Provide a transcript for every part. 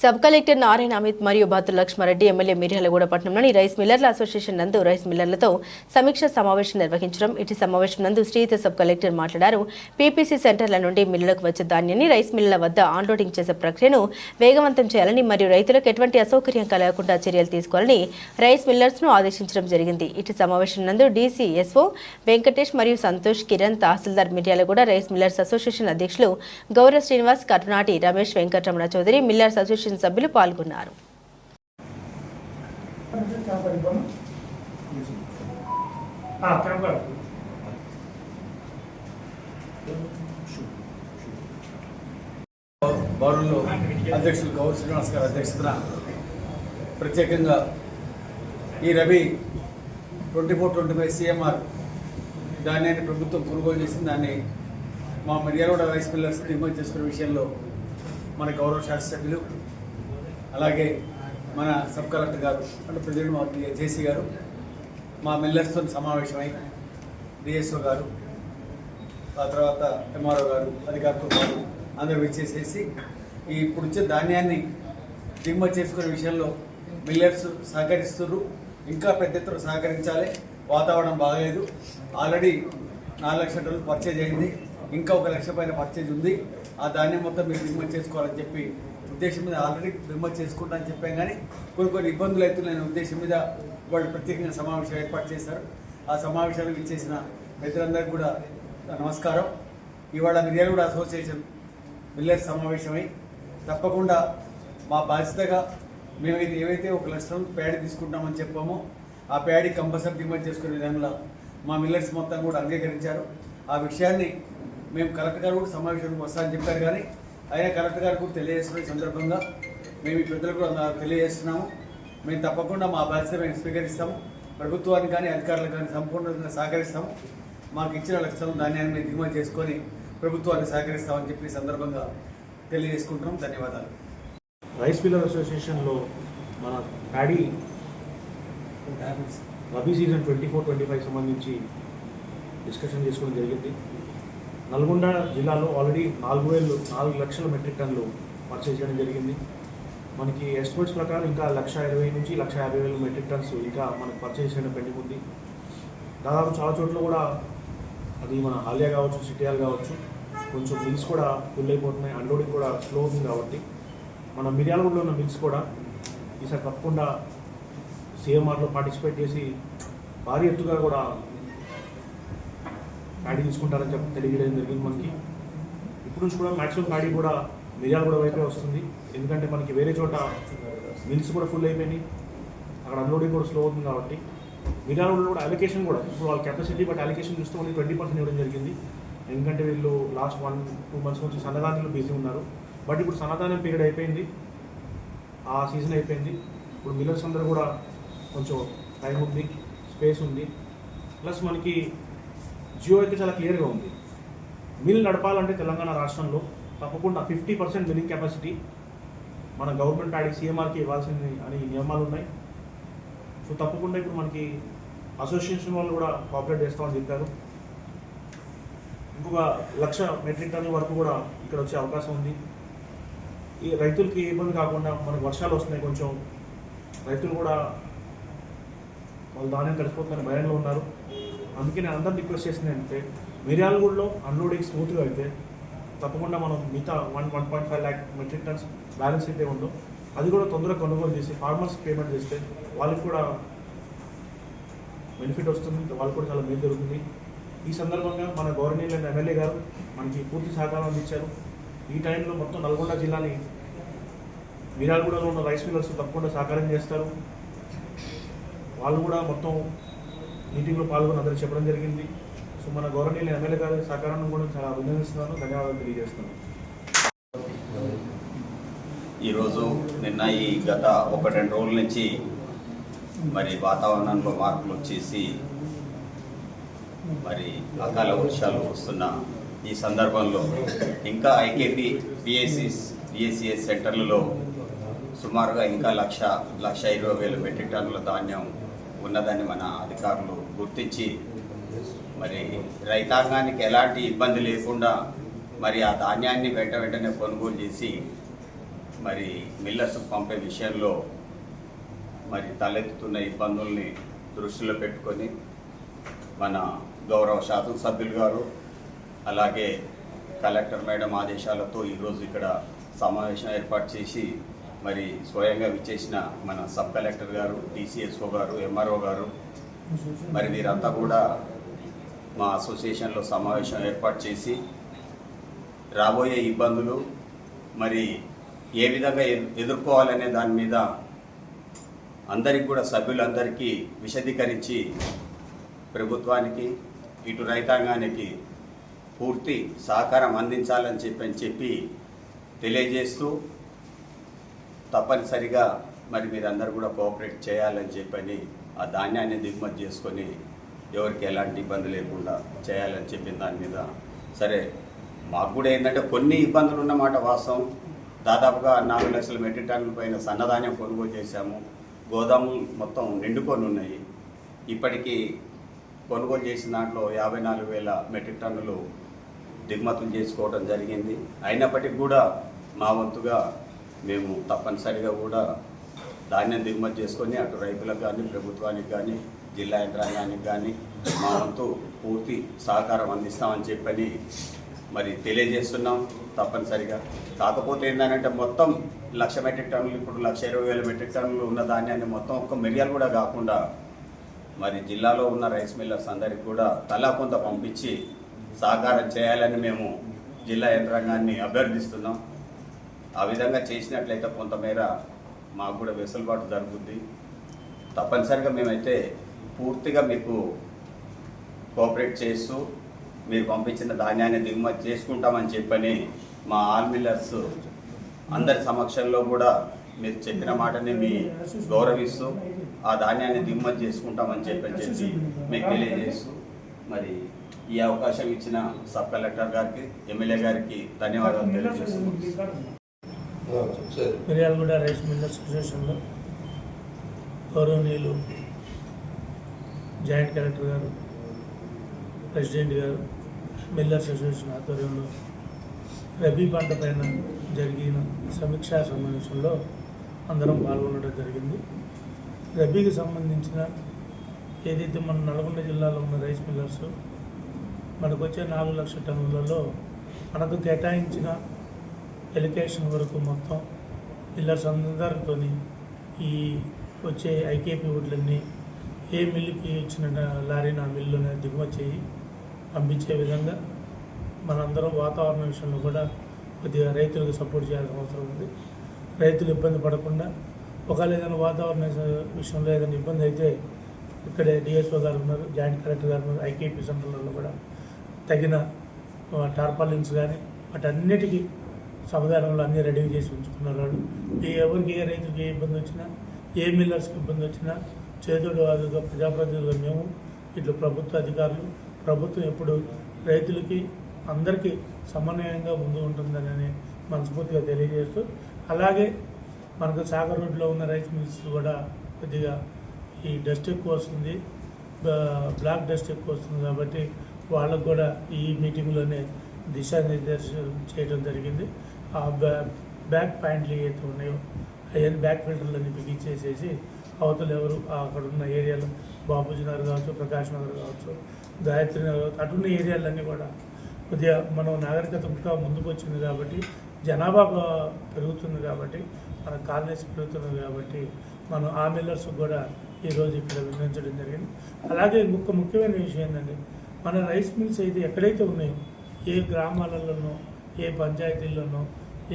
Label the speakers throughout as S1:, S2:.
S1: Sub collector Narayana Amit మరియు బాతు Lakshma Reddy MLA Miryalaguda పట్టణంలోని రైస్ మిల్లర్ల అసోసియేషన్ నందు రైస్ మిల్లర్లతో సమీక్ష సమావేశం నిర్వహించడం. ఇటు సమావేశం నందు శ్రీయుత సబ్ కలెక్టర్ మాట్లాడారు. పీపీసీ సెంటర్ల నుండి మిల్లులకు వచ్చే ధాన్యాన్ని రైస్ మిల్లుల వద్ద ఆన్లోడింగ్ చేసే ప్రక్రియను వేగవంతం చేయాలని మరియు రైతులకు ఎటువంటి అసౌకర్యం కలగకుండా చర్యలు తీసుకోవాలని రైస్ మిల్లర్స్ను ఆదేశించడం జరిగింది. ఇటు సమావేశం నందు డీసీ ఎస్ఓ వెంకటేష్ మరియు Santosh Kiran tahsildar Miryalaguda rice millers association అధ్యక్షులు గౌరవ Srinivas Karunati Ramesh Venkataramana Chowdary millers association commission సభ్యులు పాల్గొన్నారు.
S2: బౌరుల్లో అధ్యక్షులు గౌరవ శ్రీనివాస్ గారు అధ్యక్షతన ప్రత్యేకంగా ఈ rabi twenty four twenty five CMR దాన్ని ప్రభుత్వం కొనుగోలు చేసిన దాన్ని మా మిర్యాలగూడ రైస్ మిల్లర్స్ నిర్మాణం చేసుకునే విషయంలో మన గౌరవ శాస్త్ర సభ్యులు అలాగే మన సబ్ కలెక్టర్ గారు అంటే ప్రెసిడెంట్ మా జేసీ గారు మా మిల్లర్స్తో సమావేశమై డిఎస్ఓ గారు ఆ తర్వాత ఎంఆర్ఓ గారు అధికారులతో పాటు అందరూ విచ్చేసేసి ఈ ఇప్పుడు ధాన్యాన్ని దిగుమతి చేసుకునే విషయంలో మిల్లర్స్ సహకరిస్తున్నారు ఇంకా పెద్ద ఎత్తున సహకరించాలి. వాతావరణం బాగలేదు. ఆల్రెడీ నాలుగు లక్షల టన్నులు పర్చేజ్ అయింది. ఇంకా ఒక లక్ష పైన పర్చేజ్ ఉంది. ఆ ధాన్యం మొత్తం మీరు దిగుమతి చేసుకోవాలని చెప్పి ఉద్దేశం మీద ఆల్రెడీ దిగుమతి చేసుకుంటా అని చెప్పాం కానీ కొన్ని కొన్ని ఇబ్బందులు అవుతున్నాయనే ఉద్దేశం మీద వాళ్ళు ప్రత్యేకంగా సమావేశం ఏర్పాటు చేశారు. ఆ సమావేశాలకు ఇచ్చేసిన మిత్రులందరికీ కూడా నమస్కారం. ఇవాళ మిర్యాలగూడ అసోసియేషన్ మిల్లర్స్ సమావేశమై తప్పకుండా మా బాధ్యతగా మేము ఇది ఏవైతే ఒక లక్షణం ప్యాడీ తీసుకుంటామని చెప్పామో ఆ ప్యాడీ కంపల్సరీ డిమాండ్ చేసుకునే విధంగా మా మిల్లర్స్ మొత్తం కూడా అంగీకరించారు. ఆ విషయాన్ని మేము కలెక్టర్ గారు కూడా సమావేశానికి వస్తామని చెప్పారు కానీ అయినా కలెక్టర్ గారు కూడా తెలియజేస్తున్న సందర్భంగా మేము ఈ పెద్దలకు తెలియజేస్తున్నాము. మేము తప్పకుండా మా బాధ్యత మేము స్వీకరిస్తాము. ప్రభుత్వానికి కానీ అధికారులకు కానీ సంపూర్ణంగా సహకరిస్తాము. మాకు ఇచ్చిన లక్షణం ధాన్యాన్ని మేము దిగుమతి చేసుకొని ప్రభుత్వాన్ని సహకరిస్తామని చెప్పి సందర్భంగా తెలియజేసుకుంటున్నాం. ధన్యవాదాలు.
S3: రైస్ మిల్లర్ అసోసియేషన్లో మన paddy rabi season twenty four twenty five సంబంధించి డిస్కషన్ చేసుకోవడం జరిగింది. నల్గొండ జిల్లాలో ఆల్రెడీ నాలుగు వేలు నాలుగు లక్షల మెట్రిక్ టన్నులు పర్చేజ్ చేయడం జరిగింది. మనకి ఎస్టిమేట్స్ ప్రకారం ఇంకా లక్ష ఇరవై నుంచి లక్ష యాభై వేలు మెట్రిక్ టన్స్ ఇంకా మనకి పర్చేజ్ చేయడం పెండింగ్ ఉంది దాదాపు చాలా చోట్ల కూడా అది మన హాలియా కావచ్చు సిటీయాలు కావచ్చు కొంచెం మిల్స్ కూడా ఫుల్ అయిపోతున్నాయి. అన్లోడింగ్ కూడా స్లో ఉంది కాబట్టి మన మిర్యాలగూడలో ఉన్న మిల్స్ కూడా ఈసారి తప్పకుండా సీఎంఆర్లో పార్టిసిపేట్ చేసి భారీ ఎత్తుగా కూడా ప్యాడీ తీసుకుంటారని చెప్పి తెలియజేయడం జరిగింది మనకి. ఇప్పుడు నుంచి కూడా మ్యాక్సిమం ప్యాడీ కూడా మిర్యాలగూడ వైపే వస్తుంది. ఎందుకంటే మనకి వేరే చోట మిల్స్ కూడా ఫుల్ అయిపోయినాయి. అక్కడ అన్లోడింగ్ కూడా స్లో అవుతుంది కాబట్టి. మిర్యాలగూడలో కూడా అలికేషన్ కూడా ఇప్పుడు వాళ్ళ కెపాసిటీ బట్ అలికేషన్ చూస్తే ఓన్లీ ట్వంటీ పర్సెంట్ ఇవ్వడం జరిగింది. ఎందుకంటే వీళ్ళు లాస్ట్ వన్ టూ మంత్స్ నుంచి సన్నదానంలో బిజీ ఉన్నారు. బట్ ఇప్పుడు సన్నదానం పీరియడ్ అయిపోయింది. ఆ సీజన్ అయిపోయింది. ఇప్పుడు మిల్లర్స్ అందరూ కూడా కొంచెం టైం ఉంది స్పేస్ ఉంది. ప్లస్ మనకి జియో అయితే చాలా క్లియర్గా ఉంది. మిల్ నడపాలంటే తెలంగాణ రాష్ట్రంలో తప్పకుండా ఫిఫ్టీ పర్సెంట్ మిల్లింగ్ కెపాసిటీ మన గవర్నమెంట్ ఆడి సీఎంఆర్కి ఇవ్వాల్సింది అని నియమాలు ఉన్నాయి. సో తప్పకుండా ఇప్పుడు మనకి అసోసియేషన్ వాళ్ళు కూడా కోఆపరేట్ చేస్తామని చెప్పారు. ఇంకొక లక్ష మెట్రిక్ టన్నుల వరకు కూడా ఇక్కడ వచ్చే అవకాశం ఉంది. ఈ రైతులకి ఇబ్బంది కాకుండా మనకు వర్షాలు వస్తున్నాయి కొంచెం. రైతులు కూడా వాళ్ళు ధాన్యం తడిసిపోతుందని భయంలో ఉన్నారు. అందుకే నేను అందరిని రిక్వెస్ట్ చేసింది అంటే మిర్యాలగూడలో అన్లోడింగ్ స్మూత్గా అయితే తప్పకుండా మనం మిగతా one one point five lakh metric tons balance అయితే ఉందో అది కూడా తొందరగా కొనుగోలు చేసి ఫార్మర్స్ పేమెంట్ చేస్తే వాళ్ళకి కూడా బెనిఫిట్ వస్తుంది వాళ్ళకి కూడా చాలా మేలు జరుగుతుంది. ఈ సందర్భంగా మన గవర్నమెంట్ ఎమ్మెల్యే గారు మనకి పూర్తి సహకారం అందించారు. ఈ టైంలో మొత్తం నల్గొండ జిల్లాని మిరాల్గూడలో ఉన్న రైస్ మిల్లర్స్ తప్పకుండా సహకారం చేస్తారు. వాళ్ళు కూడా మొత్తం మీటింగ్లో పాల్గొని అందరూ చెప్పడం జరిగింది. సో మన గవర్నీయులు ఎమ్మెల్యే గారి సహకారాన్ని కూడా చాలా అభినందిస్తున్నాను. ధన్యవాదాలు తెలియజేస్తున్నాను.
S4: ఈరోజు నిన్న ఈ గత ఒక రెండు రోజుల నుంచి మరి వాతావరణంలో మార్పులు వచ్చేసి మరి అకాల వర్షాలు వస్తున్న ఈ సందర్భంలో ఇంకా ఐకేపీ పిఎస్సిస్ పిఎస్సిఎస్ సెంటర్లలో సుమారుగా ఇంకా లక్ష లక్ష ఇరవై వేల మెట్రిక్ టన్నుల ధాన్యం ఉన్నదని మన అధికారులు గుర్తించి మరి రైతాంగానికి ఎలాంటి ఇబ్బంది లేకుండా మరి ఆ ధాన్యాన్ని వెంట వెంటనే కొనుగోలు చేసి మరి మిల్లర్స్ పంపే విషయంలో మరి తలెత్తుతున్న ఇబ్బందుల్ని దృష్టిలో పెట్టుకొని మన గౌరవ శాసనసభ్యులు గారు అలాగే కలెక్టర్ మేడం ఆదేశాలతో ఈరోజు ఇక్కడ సమావేశం ఏర్పాటు చేసి మరి స్వయంగా విచ్చేసిన మన సబ్ కలెక్టర్ గారు డిసిఎస్ఓ గారు ఎంఆర్ఓ గారు మరి వీరంతా కూడా మా అసోసియేషన్లో సమావేశం ఏర్పాటు చేసి రాబోయే ఇబ్బందులు మరి ఏ విధంగా ఎదుర్కోవాలనే దాని మీద అందరికి కూడా సభ్యులందరికీ విశదీకరించి ప్రభుత్వానికి ఇటు రైతాంగానికి పూర్తి సహకారం అందించాలని చెప్పి అని చెప్పి తెలియజేస్తూ తప్పనిసరిగా మరి మీరందరూ కూడా కోఆపరేట్ చేయాలని చెప్పని ఆ ధాన్యాన్ని దిగుమతి చేసుకొని ఎవరికి ఎలాంటి ఇబ్బంది లేకుండా చేయాలని చెప్పిన దాని మీద సరే మాకు కూడా ఏంటంటే కొన్ని ఇబ్బందులు ఉన్నమాట వాస్తవం. దాదాపుగా నాలుగు లక్షల మెట్రిక్ టన్నుల పైన సన్నధాన్యం కొనుగోలు చేశాము. గోదాములు మొత్తం నిండుకొని ఉన్నాయి. ఇప్పటికీ కొనుగోలు చేసిన దాంట్లో యాభై నాలుగు వేల మెట్రిక్ టన్నులు దిగుమతులు చేసుకోవడం జరిగింది. అయినప్పటికీ కూడా మా వంతుగా మేము తప్పనిసరిగా కూడా ధాన్యం దిగుమతి చేసుకొని అటు రైతులకు కానీ ప్రభుత్వానికి కానీ జిల్లా యంత్రాంగానికి కానీ మా వంతు పూర్తి సహకారం అందిస్తామని చెప్పని మరి తెలియజేస్తున్నాం తప్పనిసరిగా. కాకపోతే ఏంటంటే మొత్తం లక్ష మెట్రిక్ టన్నులు ఇప్పుడు లక్ష ఇరవై వేల మెట్రిక్ టన్నులు ఉన్న ధాన్యాన్ని మొత్తం ఒక్క మిరియాలు కూడా కాకుండా మరి జిల్లాలో ఉన్న రైస్ మిల్లర్స్ అందరికి కూడా తలా కొంత పంపించి సహకారం చేయాలని మేము జిల్లా యంత్రాంగాన్ని అభ్యర్థిస్తున్నాం. ఆ విధంగా చేసినట్లయితే కొంతమేర మాకు కూడా వెసులుబాటు జరుగుద్ది. తప్పనిసరిగా మేమైతే పూర్తిగా మీకు కోఆపరేట్ చేస్తూ మీరు పంపించిన ధాన్యాన్ని దిగుమతి చేసుకుంటామని చెప్పని మా ఆల్ మిల్లర్స్ అందరి సమక్షంలో కూడా మీరు చెప్పిన మాటని మీ గౌరవిస్తూ ఆ ధాన్యాన్ని దిగుమతి చేసుకుంటామని చెప్పని చెప్పి మీకు తెలియజేస్తూ మరి ఈ అవకాశం ఇచ్చిన సబ్ కలెక్టర్ గారికి ఎమ్మెల్యే గారికి ధన్యవాదాలు తెలియజేస్తున్నాం.
S5: మిర్యాలగూడ రైస్ మిల్లర్స్ అసోసియేషన్లో గౌరవనీయులు జాయింట్ కలెక్టర్ గారు ప్రెసిడెంట్ గారు మిల్లర్స్ అసోసియేషన్ ఆధ్వర్యంలో రబీ పంట పైన జరిగిన సమీక్షా సమావేశంలో అందరం పాల్గొనడం జరిగింది. రబీకి సంబంధించిన ఏదైతే మన నల్గొండ జిల్లాలో ఉన్న రైస్ మిల్లర్స్ మనకు వచ్చే నాలుగు లక్షల టన్నులలో మనకు కేటాయించిన ఎలికేషన్ వరకు మొత్తం పిల్లర్స్ అందరితో ఈ వచ్చే ఐకేపీ వుడ్లన్నీ ఏ మిల్లుకి ఇచ్చిన లారీని ఆ మిల్లులోనే దిగుమతి చేయి పంపించే విధంగా మనందరం వాతావరణ విషయంలో కూడా కొద్దిగా రైతులకు సపోర్ట్ చేయాల్సిన అవసరం ఉంది. రైతులు ఇబ్బంది పడకుండా ఒకవేళ ఏదైనా వాతావరణ విషయంలో ఏదైనా ఇబ్బంది అయితే ఇక్కడే డిఎస్ఓ గారు ఉన్నారు జాయింట్ కలెక్టర్ గారు ఉన్నారు ఐకేపీ సెంటర్లలో కూడా తగిన టార్పాలిన్స్ కానీ వాటన్నిటికీ సమాధానంలో అన్నీ రెడీ చేసి ఉంచుకున్నారు వాళ్ళు. ఏ ఎవరికి ఏ రైతుకి ఏ ఇబ్బంది వచ్చినా ఏ మిల్లర్స్కి ఇబ్బంది వచ్చినా చేతుడు అదుగా ప్రజాప్రతినిధులుగా మేము ఇట్లా ప్రభుత్వ అధికారులు ప్రభుత్వం ఎప్పుడు రైతులకి అందరికీ సమన్వయంగా ముందు ఉంటుందని మనస్ఫూర్తిగా తెలియజేస్తూ అలాగే మనకు సాగర్ రోడ్లో ఉన్న రైస్ మిల్స్ కూడా కొద్దిగా ఈ డస్ట్ ఎక్కువ వస్తుంది. బ్లాక్ డస్ట్ ఎక్కువ వస్తుంది కాబట్టి వాళ్ళకు కూడా ఈ మీటింగ్లోనే దిశానిర్దేశం చేయడం జరిగింది. బ్యాక్ పాయింట్లు ఏవైతే ఉన్నాయో అవన్నీ బ్యాక్ ఫిల్టర్లన్నీ బిగించేసేసి అవతలు ఎవరు అక్కడ ఉన్న ఏరియాలో బాపూజీ నగర్ కావచ్చు ప్రకాష్ నగర్ కావచ్చు గాయత్రి నగర్ కావచ్చు అటున్న ఏరియాలన్నీ కూడా కొద్దిగా మనం నాగరికత ఇంకా ముందుకు వచ్చింది కాబట్టి జనాభా పెరుగుతుంది కాబట్టి మన కాలనీస్ పెరుగుతుంది కాబట్టి మనం ఆ మిల్లర్స్ కూడా ఈరోజు ఇక్కడ వినియోగించడం జరిగింది. అలాగే ఇంకొక ముఖ్యమైన విషయం ఏంటంటే మన రైస్ మిల్స్ అయితే ఎక్కడైతే ఉన్నాయో ఏ గ్రామాలలోనో ఏ పంచాయతీల్లోనో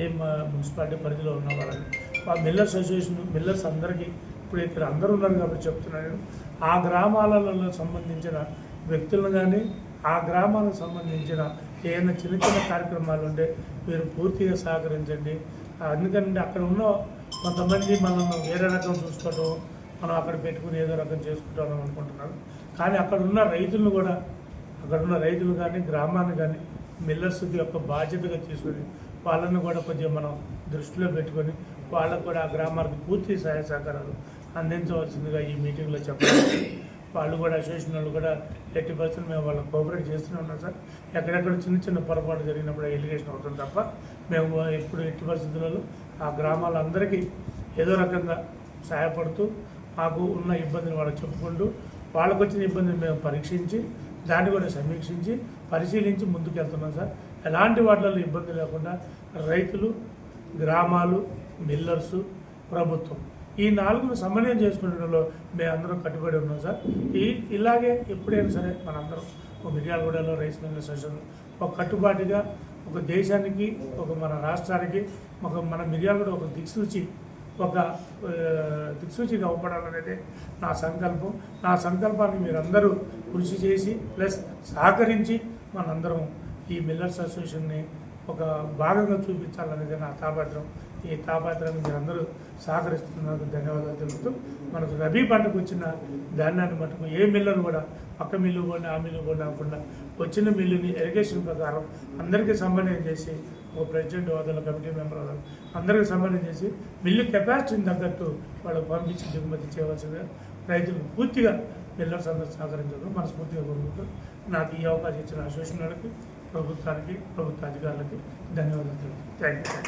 S5: ఏ మున్సిపాలిటీ పరిధిలో ఉన్న వాళ్ళని. మా మిల్లర్స్ అసోసియేషన్ మిల్లర్స్ అందరికీ ఇప్పుడు ఇక్కడ అందరూ ఉన్నారు కాబట్టి చెప్తున్నాను. ఆ గ్రామాలలో సంబంధించిన వ్యక్తులను కానీ ఆ గ్రామాలకు సంబంధించిన ఏదైనా చిన్న చిన్న కార్యక్రమాలు ఉంటే మీరు పూర్తిగా సహకరించండి. ఎందుకంటే అక్కడ ఉన్న కొంతమంది మనం వేరే రకం చూసుకోవటం మనం అక్కడ పెట్టుకుని ఏదో రకం చేసుకుంటాం అనుకుంటున్నారు. కానీ అక్కడ ఉన్న రైతులను కూడా అక్కడ ఉన్న రైతులు కానీ గ్రామాన్ని కానీ మిల్లర్స్ యొక్క బాధ్యతగా తీసుకొని వాళ్ళను కూడా కొంచెం మనం దృష్టిలో పెట్టుకొని వాళ్ళకు కూడా ఆ గ్రామాలకు పూర్తి సహాయ సహకారాలు అందించవలసిందిగా ఈ మీటింగ్లో చెప్పాలి వాళ్ళు కూడా అసోసియేషన్ వాళ్ళు కూడా ఎట్టి పరిస్థితులు మేము వాళ్ళని కోఆపరేట్ చేస్తూనే ఉన్నాం సార్. ఎక్కడెక్కడ చిన్న చిన్న పొరపాటు జరిగినప్పుడు ఎలిగేషన్ అవుతుంది తప్ప మేము ఎప్పుడు ఎట్టి పరిస్థితులలో ఆ గ్రామాలందరికీ ఏదో రకంగా సహాయపడుతూ మాకు ఉన్న ఇబ్బందిని వాళ్ళకి చెప్పుకుంటూ వాళ్ళకు వచ్చిన ఇబ్బందిని మేము పరీక్షించి దాన్ని కూడా సమీక్షించి పరిశీలించి ముందుకు వెళ్తున్నాం సార్. ఎలాంటి వాటిల్లో ఇబ్బంది లేకుండా రైతులు గ్రామాలు మిల్లర్సు ప్రభుత్వం ఈ నాలుగును సమన్వయం చేసుకునేటంలో మేమందరం కట్టుబడి ఉన్నాం సార్. ఈ ఇలాగే ఎప్పుడైనా సరే మనందరం ఒక మిర్యాలగూడలో రైస్ మిల్లర్ సెషన్ ఒక కట్టుబాటుగా ఒక దేశానికి ఒక మన రాష్ట్రానికి ఒక మన మిర్యాలగూడ ఒక దిక్సూచి ఒక దిక్సూచిగా అవ్వడాలనేది నా సంకల్పం. నా సంకల్పాన్ని మీరందరూ కృషి చేసి ప్లస్ సహకరించి మనందరం ఈ మిల్లర్స్ అసోసియేషన్ని ఒక భాగంగా చూపించాలనేది నా తాపత్రం. ఈ తాపత్రాన్ని మీరందరూ సహకరిస్తున్నందుకు ధన్యవాదాలు తెలుపుతూ మనకు రబీ పంటకు వచ్చిన ధాన్యాన్ని మటుకు ఏ మిల్లర్ కూడా పక్క మిల్లు పోయినా ఆ మిల్లు పోయినా అనుకుండా వచ్చిన మిల్లుని ఇరిగేషన్ ప్రకారం అందరికీ సమన్వయం చేసి ఒక ప్రెసిడెంట్ హోదాలో కమిటీ మెంబర్ హోదాలో అందరికీ సమన్వయం చేసి మిల్లు కెపాసిటీని తగ్గట్టు వాళ్ళకు పంపించి దిగుమతి చేయవలసిందిగా రైతులకు పూర్తిగా మిల్లర్స్ అందరూ సహకరించడం మనస్ఫూర్తిగా కోరుకుంటూ నాకు ఈ అవకాశం ఇచ్చిన అసోసియేషన్ వాళ్ళకి ప్రభుత్వానికి ప్రభుత్వ అధికారులకి ధన్యవాదాలు థ్యాంక్ యూ.